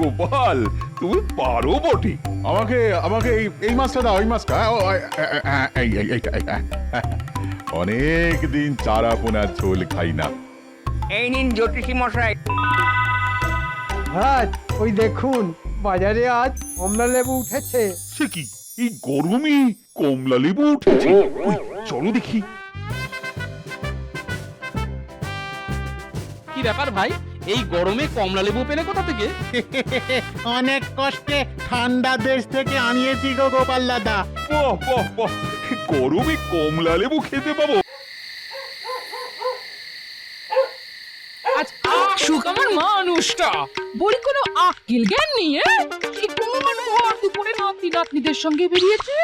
গোপাল তুমি পারো বটে। আমাকে আমাকে এই এই মাছটা দাও এই মাছটা। ও, এ, এ, এ, এই এই এইটা এইটা। অনেক দিন চারা পোনার ঝোল খাই না। এই নিন জ্যোতিষী মশাই। মহারাজ ওই দেখুন বাজারে আজ কমলা লেবু উঠেছে। সে কি? এই গরমে কমলা লেবু উঠেছে? ওই চলো দেখি। কি ব্যাপার ভাই? এই গরমে কমলা লেবু পেলে কোথা থেকে? অনেক কষ্টে ঠান্ডা দেশ থেকে আনিয়েছি গো গোপাল দাদা। বাহ বাহ বাহ। গরমে কমলা লেবু খেতে পাবো। আজ আমার মানুষটা বলি কোনো আকিল জ্ঞান নিয়ে এই কোন ভর দুপুরে নাতি নাতনিদের সঙ্গে বেরিয়েছে?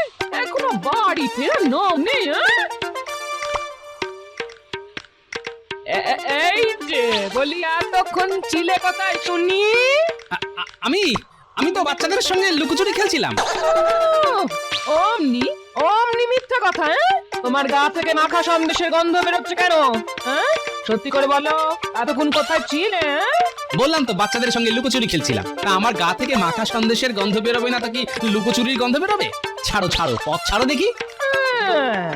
এখনও বাড়ি ফেরার নাম নেই যে বলি এতক্ষণ ছিলে কোথায় শুনি। আমি আমি তো বাচ্চাদের সঙ্গে লুকোচুরি খেলছিলাম। অমনি অমনি মিথ্যা কথা হ্যাঁ? তোমার গা থেকে মাখা সন্দেশের গন্ধ বেরোচ্ছে কেন হ্যাঁ? সত্যি করে বলো এতক্ষণ কোথায় ছিলে হ্যাঁ? বললাম তো বাচ্চাদের সঙ্গে লুকোচুরি খেলছিলাম। তা আমার গা থেকে মাখা সন্দেশের গন্ধ বেরোবে না তা কি লুকোচুরির গন্ধ বেরোবে? ছাড়ো ছাড়ো পথ ছাড়ো দেখি। হ্যাঁ,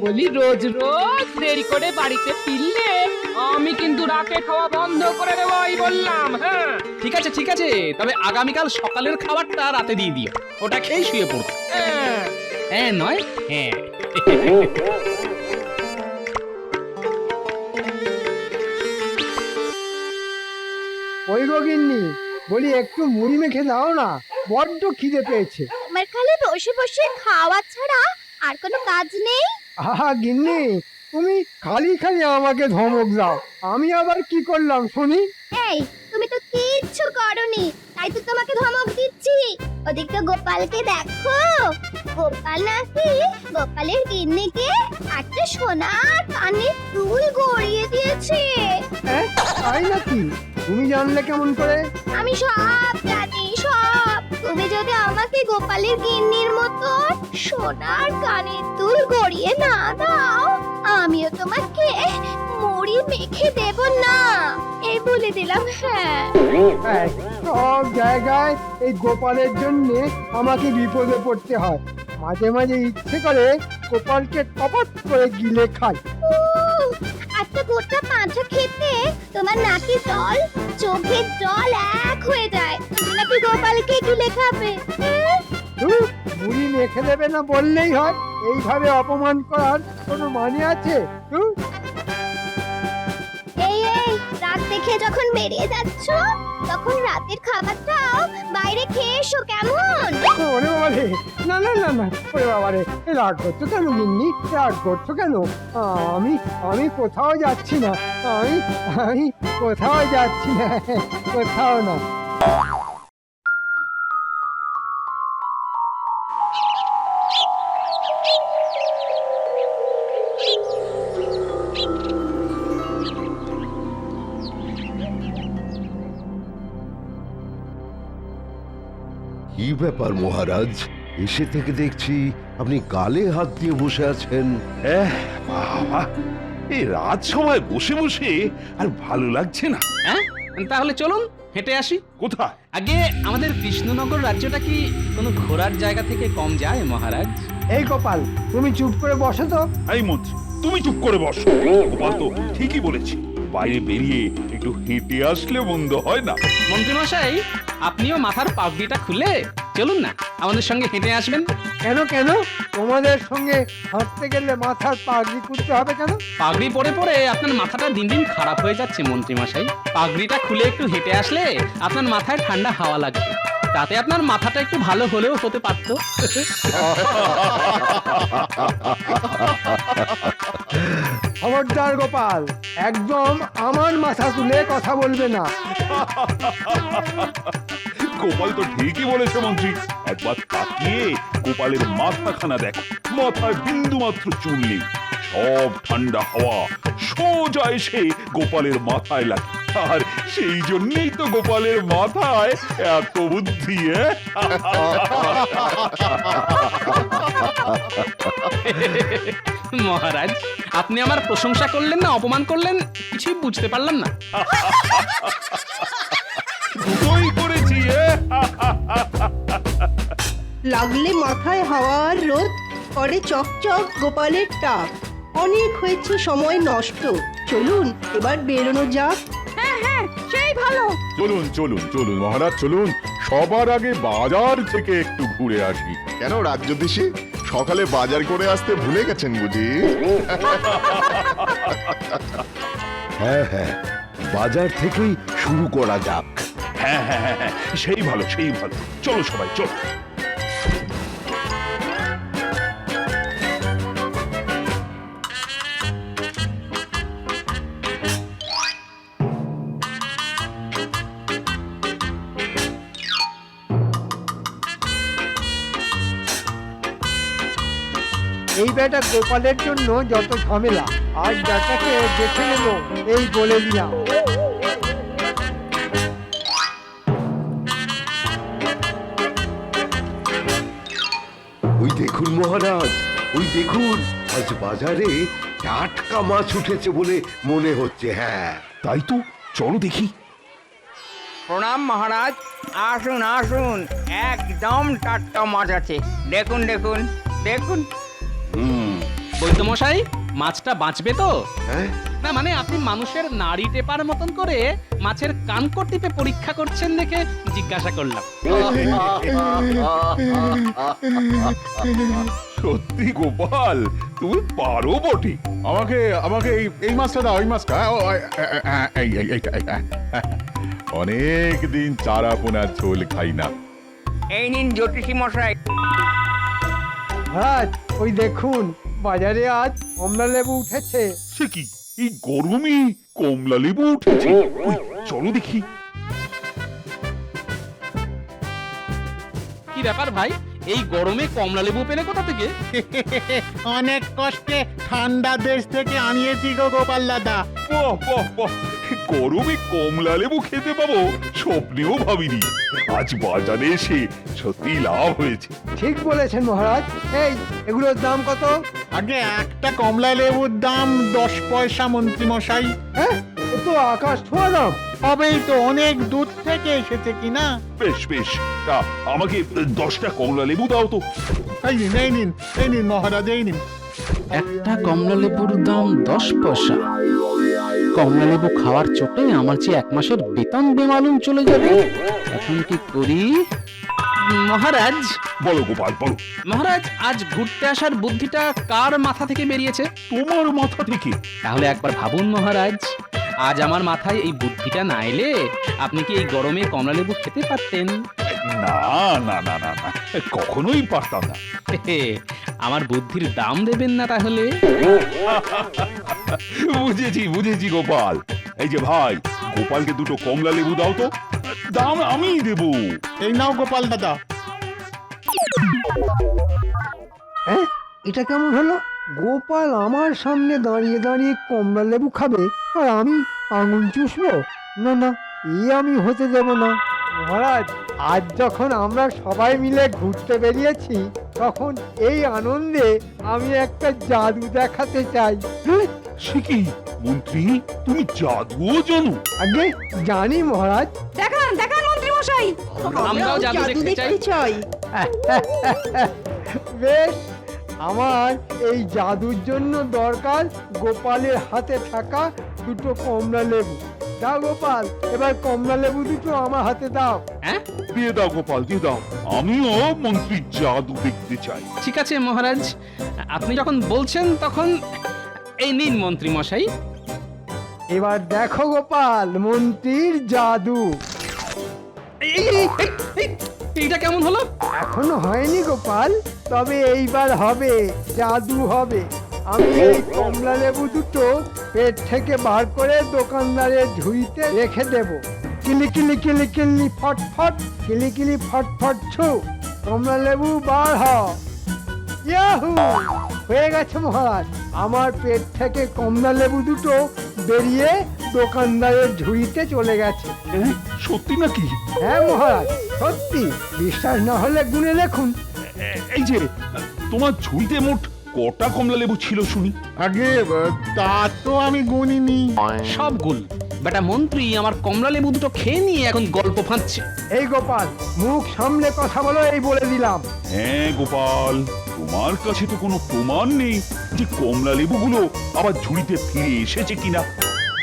বলি রোজ রোজ দেরি করে বাড়িতে ফিরলে আমি কিন্তু রাতে খাওয়া বন্ধ করে দেবো এই বললাম হ্যাঁ। ঠিক আছে ঠিক আছে। তবে আগামীকাল সকালের খাবারটা রাতে দিয়ে দিও। ওটা খেয়ে শুয়ে পড়ব। হ্যাঁ। হ্যাঁ নয়? হ্যাঁ। ওই গগিন্নি বলি একটু মুড়ি মেখে দাও না। বড্ড খিদে পেয়েছে। আমার খালি বসে বসে খাওয়া ছাড়া আর কোনো কাজ নেই? আহা গিন্নি তুমি খালি খালি আমাকে ধমক দাও। আমি আবার কি করলাম শুনি? এই তুমি তো কিচ্ছু করনি তাই তো তোমাকে ধমক দিচ্ছি। ওদিকে গোপালকে দেখো। গোপাল নাকি গোপালের গিন্নিকে একটা সোনার কানের দুল গড়িয়ে দিয়েছে। হ্যাঁ তাই নাকি? তুমি জানলে কেমন করে? আমি সব জানি সব। তুমি যদি আমাকে গোপালের গিন্নির মতো সোনার কানের দুল গড়িয়ে না দাও। আমিও তোমাকে মুড়ি মেখে দেব না। এই বলে দিলাম হ্যাঁ। এই, সব জায়গায় এই গোপালের জন্য আমাকে বিপদে পড়তে হয়। মাঝে মাঝে ইচ্ছে করে গোপালকে টপট করে গিলে খাই। উহ, একটা গোটা পাঁচা খেতে তোমার নাকি জল চোখের জল এক হয়ে যায়। তুমি নাকি গোপালকে গিলে খাবে? হ্যাঁ? ধুর, মুড়ি মেখে দেবে না বললেই হয়। এইভাবে অপমান করার কোনো মানে আছে? এই এই রাত দেখে যখন বেরিয়ে যাচ্ছ তখন রাতের খাবারটাও বাইরে খেয়ে এসো কেমন? ওরে না না না না ওরে রাগ করছ কেন গিন্নি? রাগ করছ কেন? আমি আমি কোথাও যাচ্ছি না। আমি আমি কোথাও যাচ্ছি না কোথাও না। ব্যাপার মহারাজ? এসে থেকে দেখছি আপনি গালে হাত দিয়ে বসে আছেন। এহ, বাবা এই রাত সময় বসে বসে আর ভালো লাগছে না। হ্যাঁ? তাহলে চলুন হেঁটে আসি। কোথায়? আগে আমাদের কৃষ্ণনগর রাজ্যটা কি কোনো ঘোরার জায়গা থেকে কম যায় মহারাজ? এই গোপাল তুমি চুপ করে বসো তো। এই মন্ত্রী তুমি চুপ করে বসো। গোপাল তো ঠিকই বলেছি বাইরে বেরিয়ে একটু হেঁটে আসলে মন্দ হয় না। মন্ত্রীমশাই আপনিও মাথার পাগড়িটা খুলে চলুন না আমাদের সঙ্গে হেঁটে আসবেন। কেন কেন? তোমাদের সঙ্গে হাঁটতে গেলে মাথার পাগড়ি করতে হবে কেন? পাগড়ি পরে পরে আপনার মাথাটা দিন দিন খারাপ হয়ে যাচ্ছে মন্ত্রীমশাই পাগড়িটা খুলে একটু হেঁটে আসলে আপনার মাথায় ঠান্ডা হাওয়া লাগবে। তাতে আপনার মাথাটা একটু ভালো হলেও হতে পারতো। খবরদার গোপাল একদম আমার মাথা তুলে কথা বলবে না। গোপাল তো ঠিকই বলেছে মন্ত্রী। একবার তাকিয়ে গোপালের মাথাখানা দেখো। মাথায় বিন্দু মাত্র চুল নেই। সব ঠান্ডা হাওয়া সোজা এসে গোপালের মাথায় লাগে। আর সেই জন্যই তো গোপালের মাথায় এত বুদ্ধি হ্যাঁ? মহারাজ আপনি আমার প্রশংসা করলেন না অপমান করলেন কিছুই বুঝতে পারলাম না। লাগলে মাথায় হাওয়ার রোদ করে চকচক গোপালের টাক। অনেক হয়েছে সময় নষ্ট। চলুন এবার বেরোনো যাক। হ্যাঁ হ্যাঁ সেই ভালো। চলুন চলুন চলুন মহারাজ চলুন। সবার আগে বাজার থেকে একটু ঘুরে আসি। কেন রাজ্যদেশে? সকালে বাজার করে আসতে ভুলে গেছেন বুঝি? হ্যাঁ হ্যাঁ বাজার থেকেই শুরু করা যাক। হ্যাঁ হ্যাঁ হ্যাঁ হ্যাঁ, সেই ভালো সেই ভালো। চলো সবাই চলো। এই বেটা গোপালের জন্য যত ঝামেলা আর বেটাকে দেখে নেব এই বলে দিলাম। মহারাজ। ওই দেখুন আজ বাজারে টাটকা মাছ উঠেছে বলে মনে হচ্ছে হ্যাঁ। তাই তো চলো দেখি। প্রণাম মহারাজ আসুন আসুন একদম টাটকা মাছ আছে। দেখুন দেখুন দেখুন। হুম। বৈদ্যমশাই মাছটা বাঁচবে তো? হ্যাঁ? না মানে আপনি মানুষের নাড়ি টেপার মতন করে মাছের কানকর টিপে পরীক্ষা করছেন দেখে জিজ্ঞাসা করলাম। সত্যি গোপাল তুমি পারো বটে। আমাকে আমাকে এই এই মাছটা দাও এই মাছটা। ও, এ, এ, এ, এই এই এইটা এইটা। অনেক দিন চারা পোনার ঝোল খাই না। এই নিন জ্যোতিষী মশাই। মহারাজ ওই দেখুন বাজারে আজ কমলা লেবু উঠেছে। সে কি? এই গরমে কমলা লেবু উঠেছে। ওই, চলো দেখি। কি ব্যাপার ভাই? এই গরমে কমলা লেবু পেলে কোথা থেকে? অনেক কষ্টে ঠান্ডা দেশ থেকে আনিয়েছি গো গোপাল দাদা বাহ বাহ বাহ। গরমে কমলা লেবু খেতে পাবো স্বপ্নেও ভাবিনি। আজ বাজারে এসে সত্যি লাভ হয়েছে। ঠিক বলেছেন মহারাজ। এই এগুলোর দাম কত? আগে একটা কমলা লেবুর দাম দশ পয়সা মন্ত্রী মশাই। হ্যাঁ? এ তো আকাশ ছোঁয়া দাম। তবেই তো অনেক দূর থেকে এসেছে কিনা? বেশ বেশ। তা আমাকে দশটা কমলা লেবু দাও তো। এই নিন এই নিন এই নিন মহারাজ এই নিন। একটা কমলা লেবুর দাম দশ পয়সা। কমলা লেবু খাওয়ার চোটে আমার যে এক মাসের বেতন বেমালুম চলে যাবে এখন কি করি? মহারাজ। বলো গোপাল বলো। মহারাজ আজ ঘুরতে আসার বুদ্ধিটা কার মাথা থেকে বেরিয়েছে? তোমার মাথা থেকে। তাহলে একবার ভাবুন মহারাজ আজ আমার মাথায় এই বুদ্ধিটা না এলে আপনি কি এই গরমে কমলা লেবু খেতে পারতেন? না না না না না। কখনোই পারতাম না। হে, আমার বুদ্ধির দাম দেবেন না তাহলে? বুঝেছি বুঝেছি গোপাল। এই যে ভাই গোপালকে দুটো কমলা লেবু দাও তো। দাম আমিই দেবো। এই নাও গোপাল দাদা। হ্যাঁ এটা কেমন হলো? গোপাল আমার সামনে দাঁড়িয়ে দাঁড়িয়ে কমলা লেবু খাবে আর আমি আঙুল চুষবো? না না এই আমি হতে দেব না। মহারাজ আজ যখন আমরা সবাই মিলে ঘুরতে বেরিয়েছি তখন এই আনন্দে আমি একটা জাদু দেখাতে চাই। সে কি? মন্ত্রী তুমি জাদুও জানো। আগে জানি মহারাজ। দেখান দেখান মন্ত্রী মশাই। আমরাও জাদু দেখতে চাই। চাই। বেশ আমার এই জাদুর জন্য দরকার গোপালের হাতে থাকা দুটো কমলা লেবু। দাও গোপাল এবার কমলা লেবু দুটো আমার হাতে দাও। হ্যাঁ? দিয়ে দাও গোপাল দিয়ে দাও। আমিও মন্ত্রীর জাদু দেখতে চাই। ঠিক আছে মহারাজ আপনি যখন বলছেন তখন এই নিন মন্ত্রী মশাই। এবার দেখো গোপাল মন্ত্রীর জাদু। এই, এই, এই, এই, এইটা কেমন হলো? এখনও হয়নি গোপাল তবে এইবার হবে জাদু হবে। আমি এই কমলা লেবু দুটো পেট থেকে বার করে দোকানদারের ঝুড়িতে রেখে দেব। কিলি কিলি কিলি কিলি ফট ফট কিলি কিলি ফট ফট ছু। কমলা লেবু বার হ। ইয়াহু! হয়ে গেছে মহারাজ। আমার পেট থেকে কমলা লেবু দুটো বেরিয়ে দোকানদারের ঝুড়িতে চলে গেছে। সত্যি নাকি? হ্যাঁ মহারাজ সত্যি। বিশ্বাস না হলে গুনে দেখুন। এই যে তোমার ঝুড়িতে মোট কটা কমলা লেবু ছিল শুনি? আগে আহ, তা তো আমি গুনিনি। সব গুল। বেটা মন্ত্রী আমার কমলা লেবু দুটো খেয়ে নিয়ে এখন গল্প ফাঁদছে। এই গোপাল মুখ সামনে কথা বলো এই বলে দিলাম। হ্যাঁ গোপাল তোমার কাছে তো কোনো প্রমাণ নেই যে কমলা লেবুগুলো আবার ঝুড়িতে ফিরে এসেছে কিনা।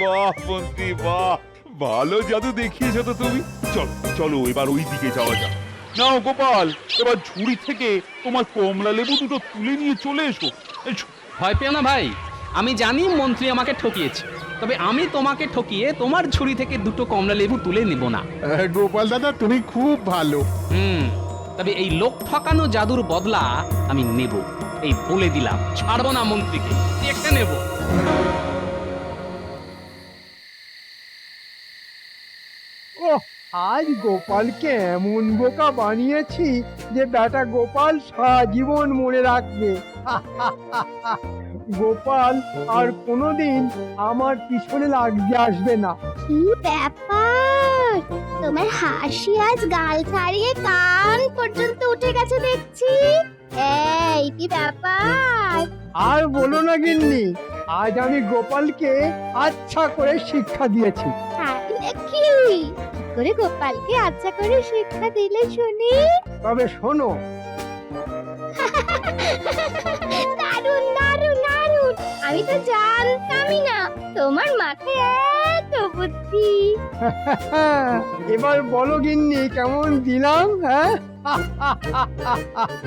বাহ মন্ত্রী বাহ। ভালো জাদু দেখিয়েছো তো তুমি। চল চলো এবার ওই দিকে যাওয়া যাক। নাও গোপাল এবার ঝুড়ি থেকে তোমার কমলা লেবু দুটো তুলে নিয়ে চলে এসো। ভয় পেও না ভাই আমি জানি মন্ত্রী আমাকে ঠকিয়েছে তবে আমি তোমাকে ঠকিয়ে তোমার ঝুড়ি থেকে দুটো কমলা লেবু তুলে নেব না। গোপাল দাদা তুমি খুব ভালো। হুম তবে এই লোক ঠকানো জাদুর বদলা আমি নেব এই বলে দিলাম। ছাড়বো না মন্ত্রীকে একটা নেব। আজ গোপালকে এমন বোকা বানিয়েছি যে বেটা গোপাল সারা জীবন মনে রাখবে। গোপাল আর কোনোদিন আমার পিছনে লাগতে আসবে না। কি ব্যাপার? তোমার হাসি আজ গাল ছাড়িয়ে কান পর্যন্ত উঠে গেছে দেখছি। এই কি ব্যাপার? আর বলো না গিন্নি আজ আমি গোপালকে আচ্ছা করে শিক্ষা দিয়েছি। কি? করে গোপালকে আচ্ছা করে শিক্ষা দিলে শুনি। তবে শোনো। দারুণ দারুণ দারুণ। আমি তো জানতামই না। তোমার মাথায় এত বুদ্ধি। এবার বলো গিন্নি কেমন দিলাম হ্যাঁ?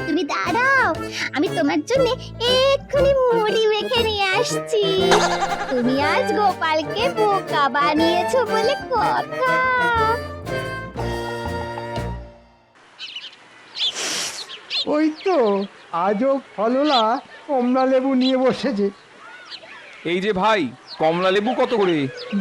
তুমি দাঁড়াও। আমি তোমার জন্য এক্ষুনি মুড়ি মেখে নিয়ে আসছি। তুমি আজ গোপালকে বোকা বানিয়েছো বলে কথা। তো? আজও ফললা কমলা লেবু নিয়ে বসেছে। এই যে ভাই কমলা লেবু কত করে?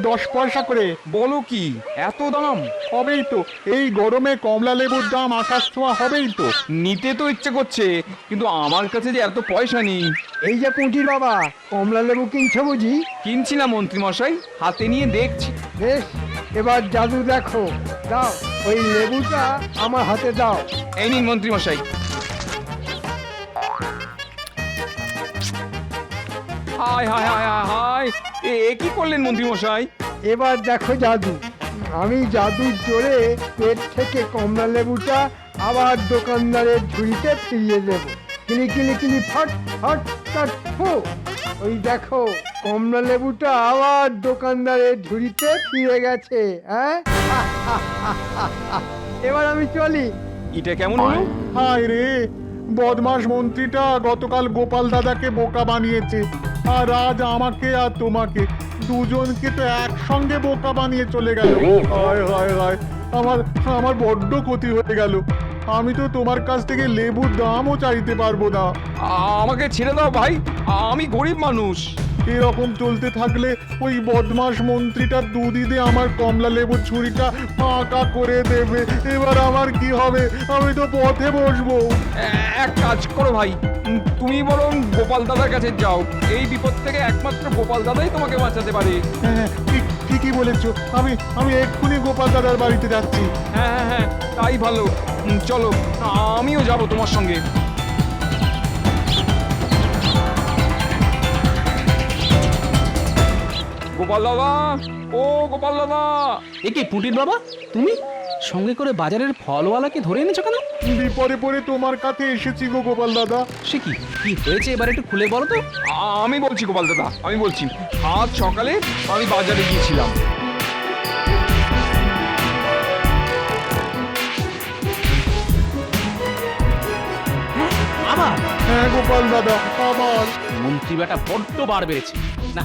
দশ পয়সা করে। বলো কি এত দাম? হবেই তো। এই গরমে কমলা লেবুর দাম আকাশ ছোঁয়া হবেই তো। নিতে তো ইচ্ছে করছে কিন্তু আমার কাছে যে এত পয়সা নেই। এই যে পুঁটির বাবা কমলা লেবু কিনছো বুঝি? কিনছি না মন্ত্রী মশাই হাতে নিয়ে দেখছি। বেশ এবার জাদু দেখো। দাও ওই লেবুটা আমার হাতে দাও। এই নিন মন্ত্রী মশাই হায় হায় হায় হায় হায়। এ এ কি করলেন মন্ত্রী মশাই এবার দেখো জাদু। আমি জাদুর জোরে পেট থেকে কমলা লেবুটা আবার দোকানদারের ঝুড়িতে ফিরিয়ে দেব। কিলি কিলি কিলি ফট ফট ফট ফু। ওই দেখো কমলা লেবুটা আবার দোকানদারের ঝুড়িতে ফিরে গেছে হ্যাঁ? এবার আমি চলি। এটা কেমন হলো হায় রে বদমাস মন্ত্রীটা গতকাল গোপাল দাদাকে বোকা বানিয়েছে। আর আজ আমাকে আর তোমাকে। দুজনকে তো একসঙ্গে বোকা বানিয়ে চলে গেল। হয় হয় হয়। আমার আমার বড্ড ক্ষতি হয়ে গেল। আমি তো তোমার কাছ থেকে লেবুর দামও চাইতে পারব না। আমাকে ছেড়ে দাও ভাই। আমি গরিব মানুষ। এরকম চলতে থাকলে ওই বদমাস মন্ত্রীটার দুদিদে আমার কমলা লেবুর ছুরিটা ফাঁকা করে দেবে। এবার আমার কি হবে? আমি তো পথে বসবো। এক কাজ করো ভাই। তুমি বরং গোপাল দাদার কাছে যাও। এই বিপদ থেকে একমাত্র গোপাল দাদাই তোমাকে বাঁচাতে পারে। হ্যাঁ ঠিক ঠিকই বলেছ। আমি আমি এক্ষুনি গোপাল দাদার বাড়িতে যাচ্ছি। হ্যাঁ হ্যাঁ হ্যাঁ তাই ভালো। চলো আমিও যাব তোমার সঙ্গে। গোপাল দাদা ও গোপাল দাদা। এ কি পুটির বাবা? তুমি? সঙ্গে করে বাজারের ফলওয়ালাকে ধরে এনেছো কেন? বিপদে পড়ে তোমার কাছে এসেছি গো গোপাল দাদা। সে কি কি হয়েছে এবার একটু খুলে বলো তো? আমি বলছি গোপাল দাদা আমি বলছি আজ সকালে আমি বাজারে গিয়েছিলাম। আবার? হ্যাঁ গোপাল দাদা আবার। মন্ত্রী বেটা বড্ড বার বেড়েছে। না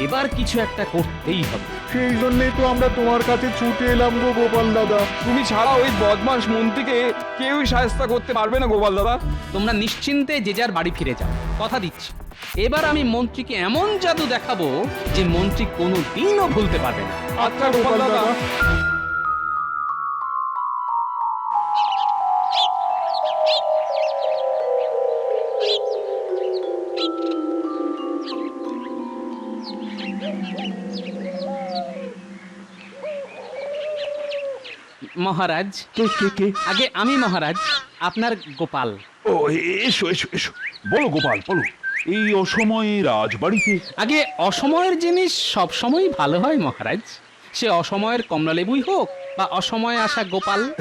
এবার কিছু একটা করতেই হবে। সেই জন্যই তো আমরা তোমার কাছে ছুটে এলাম গো গোপাল দাদা। তুমি ছাড়া ওই বদমাস মন্ত্রীকে কেউই সাহায্য করতে পারবে না গোপাল দাদা। তোমরা নিশ্চিন্তে যে যার বাড়ি ফিরে যাও। কথা দিচ্ছি। এবার আমি মন্ত্রীকে এমন জাদু দেখাবো যে মন্ত্রী কোনো দিনও ভুলতে পারবে না। আচ্ছা গোপাল দাদা। মহারাজ। কে কে কে? আগে আমি মহারাজ আপনার গোপাল। ও এসো এসো এসো। বলো গোপাল বলো। এই অসময়ে রাজবাড়িতে আগে অসময়ের জিনিস সব সময় ভালো হয় মহারাজ। সে অসময়ের কমলালেবুই হোক বা অসময়ে আসা গোপাল।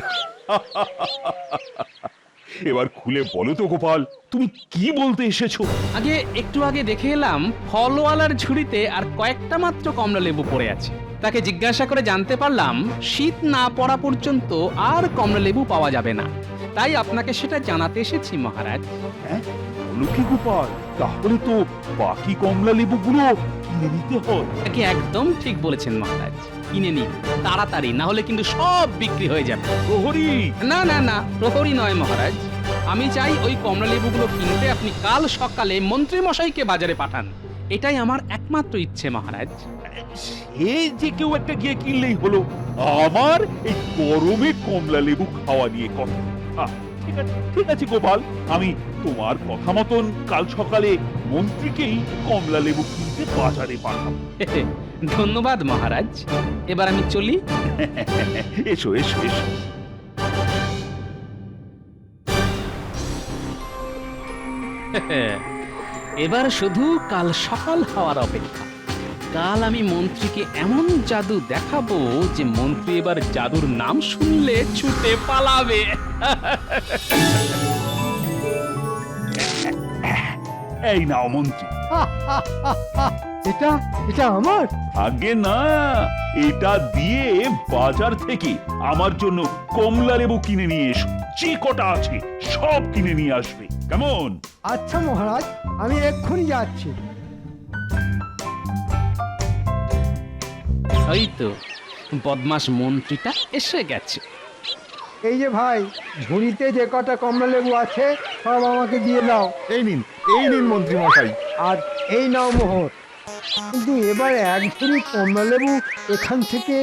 এবার খুলে বলো তো গোপাল তুমি কি বলতে এসেছ? আগে একটু আগে দেখে এলাম ফলওয়ালার ঝুড়িতে আর কয়েকটা মাত্র কমলালেবু পড়ে আছে। তাকে জিজ্ঞাসা করে জানতে পারলাম শীত না পড়া পর্যন্ত আর কমলালেবু পাওয়া যাবে না। তাই আপনাকে সেটা জানাতে এসেছি মহারাজ। হ্যাঁ? কি গোপাল? তাহলে তো বাকি কমলা লেবুগুলো কিনে নিতে হয়। তাকে একদম ঠিক বলেছেন মহারাজ। কিনে নিন তাড়াতাড়ি না হলে কিন্তু সব বিক্রি হয়ে যাবে। প্রহরী! না না না প্রহরী নয় মহারাজ। আমি চাই ওই কমলা লেবুগুলো কিনতে আপনি কাল সকালে মন্ত্রী মশাইকে বাজারে পাঠান। এটাই আমার একমাত্র ইচ্ছে মহারাজ। সে যে কেউ একটা গিয়ে কিনলেই হলো। আমার এই গরমে কমলা লেবু খাওয়া নিয়ে কথা। ঠিক আছে ঠিক আছে গোপাল আমি তোমার কথা মতন কাল সকালে মন্ত্রীকেই কমলা লেবু কিনতে বাজারে পাঠাবো। ধন্যবাদ মহারাজ। এবার আমি চলি। এসো এসো এসো। এবার শুধু কাল সকাল হওয়ার অপেক্ষা। কাল আমি মন্ত্রীকে এমন জাদু দেখাবো যে মন্ত্রী এবার জাদুর নাম শুনলে ছুটে পালাবে। এই নাও মন্ত্রী। এটা এটা আমার? আগে না এটা দিয়ে বাজার থেকে আমার জন্য কমলা লেবু কিনে নিয়ে এসো। যে কটা আছে সব কিনে নিয়ে আসবে। কেমন? আচ্ছা মহারাজ আমি এক্ষুনি যাচ্ছি। ওই তো বদমাস মন্ত্রীটা এসে গেছে। এই যে ভাই ঝুড়িতে যে কটা কমলা লেবু আছে সব আমাকে দিয়ে দাও। এই নিন এই নিন মন্ত্রী মশাই আর এই নাও মোহর। কিন্তু এবার এক ঝুড়ি কমলা লেবু এখান থেকে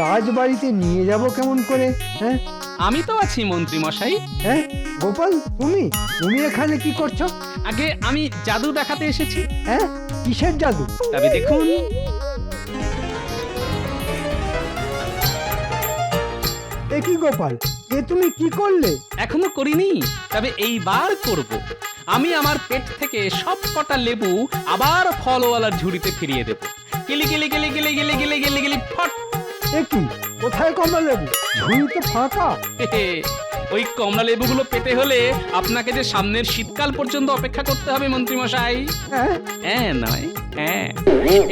রাজবাড়িতে নিয়ে যাব কেমন করে হ্যাঁ? আমি তো আছি মন্ত্রী মশাই হ্যাঁ? গোপাল তুমি? তুমি এখানে কি করছ? আগে আমি জাদু দেখাতে এসেছি। হ্যাঁ? কিসের জাদু? তবে দেখুন এ কি গোপাল? এ তুমি কি করলে? এখনও করিনি তবে এইবার করব। আমি আমার পেট থেকে সব কটা লেবু আবার ফলওয়ালার ঝুড়িতে ফিরিয়ে দেব। গিলি গিলি গিলি গিলি গিলি গিলি গিলি গিলি ফট। এ কি? কোথায় কমলা লেবু? ঝুড়ি তো ফাঁকা ওই কমলা লেবুগুলো পেতে হলে আপনাকে যে সামনের শীতকাল পর্যন্ত অপেক্ষা করতে হবে মন্ত্রী মশাই হ্যাঁ? হ্যাঁ নয় হ্যাঁ।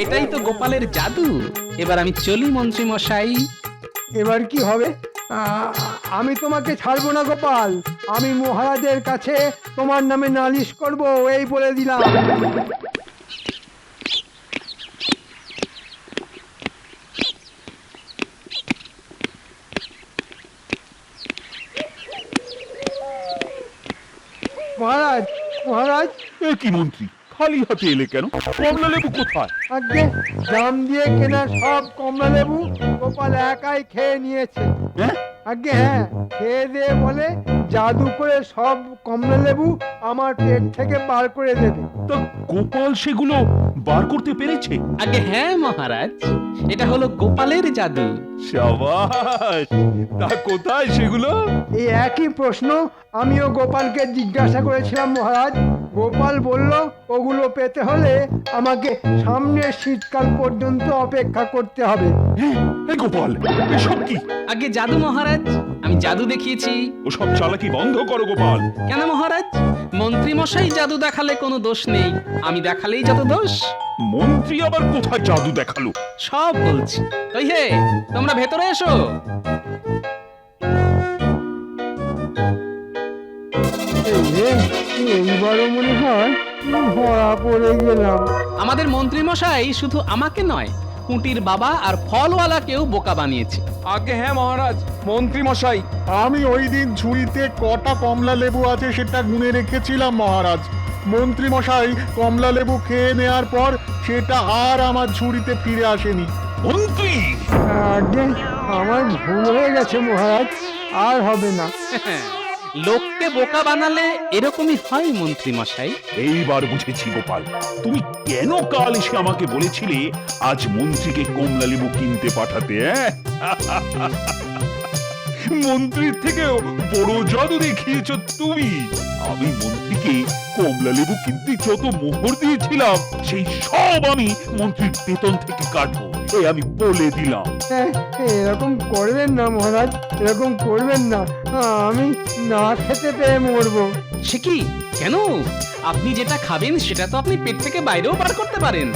এটাই তো গোপালের জাদু। এবার আমি চলি মন্ত্রী মশাই এবার কি হবে? আমি তোমাকে ছাড়বো না, গোপাল। আমি মহারাজের কাছে তোমার নামে নালিশ করব, এই বলে দিলাম। মহারাজ মহারাজ। কি মন্ত্রী? খালি হাতে এলে কেন? কমলা লেবু কোথায়? আজকে জাম দিয়ে কেনা সব কমলা লেবু গোপাল একাই খেয়ে নিয়েছে। হ্যাঁ? আগে হ্যাঁ খেয়ে দিয়ে বলে জাদু করে সব কমলা লেবু আমার পেট থেকে বার করে দেবে। তো গোপাল সেগুলো বার করতে পেরেছে? আগে হ্যাঁ মহারাজ। এটা হলো গোপালের জাদু। সাবাস! তা কোথায় সেগুলো? এই একই প্রশ্ন আমিও গোপালকে জিজ্ঞাসা করেছিলাম মহারাজ। গোপাল বলল ওগুলো পেতে হলে আমাকে সামনের শীতকাল পর্যন্ত অপেক্ষা করতে হবে। হ্যাঁ গোপাল এসব কি? আগে জাদু মহারাজ। আমি জাদু দেখিয়েছি। ওসব চালাকি বন্ধ করো গোপাল। কেন মহারাজ? মন্ত্রী মশাই জাদু দেখালে কোনো দোষ নেই। আমি দেখালেই যত দোষ। মন্ত্রী আবার কোথায় জাদু দেখাল? সব বলছি। ওই হে তোমরা ভেতরে এসো। এই এইবারও মনে হয় ধরা পড়ে গেলাম। আমাদের মন্ত্রী মশাই শুধু আমাকে নয় কুটির বাবা আর ফলওয়ালাকেও বোকা বানিয়েছে। আগে হ্যাঁ মহারাজ মন্ত্রী মশাই। আমি ওই দিন ঝুড়িতে কটা কমলা লেবু আছে সেটা গুনে রেখেছিলাম মহারাজ। মন্ত্রী মশাই কমলা লেবু খেয়ে নেওয়ার পর সেটা আর আমার ঝুড়িতে ফিরে আসেনি। মন্ত্রী! আগে আমার ভুল হয়ে গেছে মহারাজ আর হবে না। লোককে বোকা বানালে এরকমই হয় মন্ত্রী মশাই। এইবার বুঝেছি গোপাল, তুমি কেন কাল এসে আমাকে বলেছিলে আজ মন্ত্রীকে কমলা লেবু কিনতে পাঠাতে মন্ত্রীর থেকেও বড় জাদু দেখিয়েছ তুমি। আমি মন্ত্রীকে কমলা লেবু কিনতে যত মোহর দিয়েছিলাম, সেই সব আমি মন্ত্রীর বেতন থেকে কাটবো। এ আমি বলে দিলাম। হ্যাঁ, এরকম করবেন না মহারাজ এরকম করবেন না। আমি না খেতে পেয়ে মরবো। সে কি? কেন? আপনি যেটা খাবেন সেটা তো আপনি পেট থেকে বাইরেও বার করতে পারেন।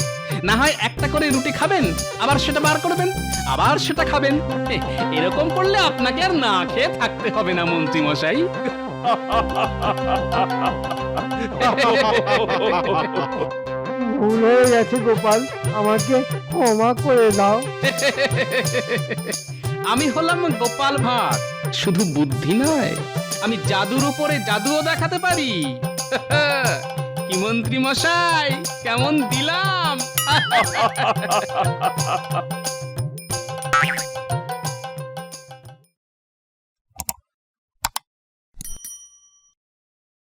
না হয় একটা করে রুটি খাবেন আবার সেটা বার করবেন আবার সেটা খাবেন। এরকম করলে আপনাকে আর না খেয়ে থাকতে হবে না মন্ত্রী মশাই ভুল হয়ে গেছে গোপাল। আমাকে ক্ষমা করে দাও। আমি হলাম গোপাল ভাঁড়। শুধু বুদ্ধি নয়, আমি জাদুর উপরে জাদুও দেখাতে পারি। কি মন্ত্রী মশাই, কেমন দিলাম।